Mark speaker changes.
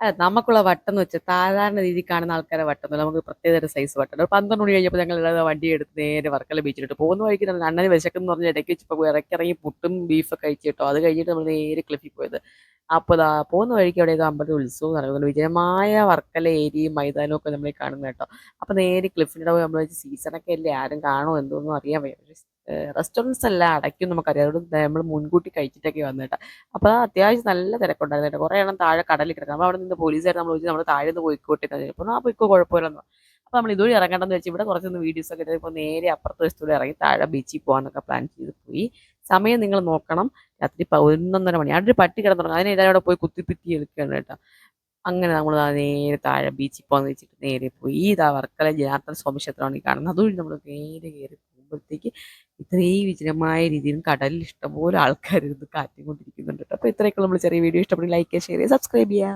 Speaker 1: അല്ല നമുക്കുള്ള വട്ടം എന്ന് വെച്ചാൽ സാധാരണ രീതിയിൽ കാണുന്ന ആൾക്കാരെ വട്ടം നമുക്ക് പ്രത്യേക സൈസ് വട്ടം. പന്ത്രണ്ട് മണി കഴിഞ്ഞപ്പോൾ ഞങ്ങൾ വണ്ടി എടുത്ത് നേരെ വർക്കല ബീച്ചിലിട്ട് പോകുന്ന വഴിക്ക് തന്നെ അണ്ണന് വിശക്കെന്ന് പറഞ്ഞ് ഇടയ്ക്ക് വെച്ചപ്പോൾ ഇറക്കിറങ്ങി പുട്ടും ബീഫൊക്കെ കഴിച്ചിട്ടോ അത് കഴിഞ്ഞിട്ട് നമ്മൾ നേരെ ക്ലിഫിൽ പോയത്. അപ്പോൾ ഇതാ പോകുന്ന വഴിക്ക് അവിടെ ഏതോ അമ്പലത്തിൽ ഉത്സവം നടക്കുന്നുണ്ട്. വിജയമായ വർക്കല ഏരിയയും മൈതാനവും ഒക്കെ നമ്മൾ കാണുന്നത് കേട്ടോ. അപ്പോൾ നേരെ ക്ലിഫിന്റെ പോയി നമ്മൾ സീസണൊക്കെ അല്ലേ? ആരും കാണുമോ എന്തോന്നും അറിയാൻ വയ്യ. റെസ്റ്റോറന്റ്സ് എല്ലാം അടയ്ക്കും നമുക്കറിയാം. അതുകൊണ്ട് നമ്മൾ മുൻകൂട്ടി കഴിച്ചിട്ടൊക്കെ വന്നിട്ട് അപ്പോൾ അത്യാവശ്യം നല്ല തിരക്കുണ്ടായിരുന്നു കേട്ടോ. കുറേ എണ്ണം താഴെ കടലിൽ കിടക്കാം അപ്പോൾ അവിടെ നിന്ന് പോലീസുകാർ നമ്മൾ ചോദിച്ചു നമ്മൾ താഴെ നിന്ന് പോയിക്കോട്ടെ അപ്പോൾ ആ പോയിക്കോ കുഴപ്പമില്ലെന്ന് അപ്പോൾ നമ്മൾ ഇതുവഴി ഇറങ്ങേണ്ടെന്ന് വെച്ച് ഇവിടെ കുറച്ചൊന്ന് വീഡിയോസ് ഒക്കെ ഇപ്പോൾ നേരെ അപ്പുറത്തെ വശത്തൂടെ ഇറങ്ങി താഴെ ബീച്ചിൽ പോകാനൊക്കെ പ്ലാൻ ചെയ്ത് പോയി. സമയം നിങ്ങൾ നോക്കണം. രാത്രി പതിനൊന്നര മണി. അവിടെ ഒരു പട്ടി കിടന്നുറങ്ങും. അതിനെ എല്ലാവരും അവിടെ പോയി കുത്തിപ്പിറ്റി എടുക്കുകയാണ് കേട്ടോ. അങ്ങനെ നമ്മൾ നേരെ താഴെ ബീച്ചിൽ പോകാന്ന് വെച്ചിട്ട് നേരെ പോയി. ഇതാ വർക്കല ജനാർദ്ദന സ്വാമി ക്ഷേത്രമാണ് ഈ കാണുന്നത്. അതുവഴി നമ്മൾ നേരെ കയറി പോകുമ്പോഴത്തേക്ക് ഇത്രയും വിചിരമായ രീതിയിൽ കടലിൽ ഇഷ്ടംപോലെ ആൾക്കാർ ഇരുന്ന് കാറ്റും കൊണ്ടിരിക്കുന്നുണ്ട് അപ്പോൾ ഇത്രയൊക്കെ നമ്മൾ ചെറിയ വീഡിയോ ഇഷ്ടപ്പെടുന്ന ലൈക്ക് ഷെയർ ചെയ്യുക സബ്സ്ക്രൈബ് ചെയ്യുക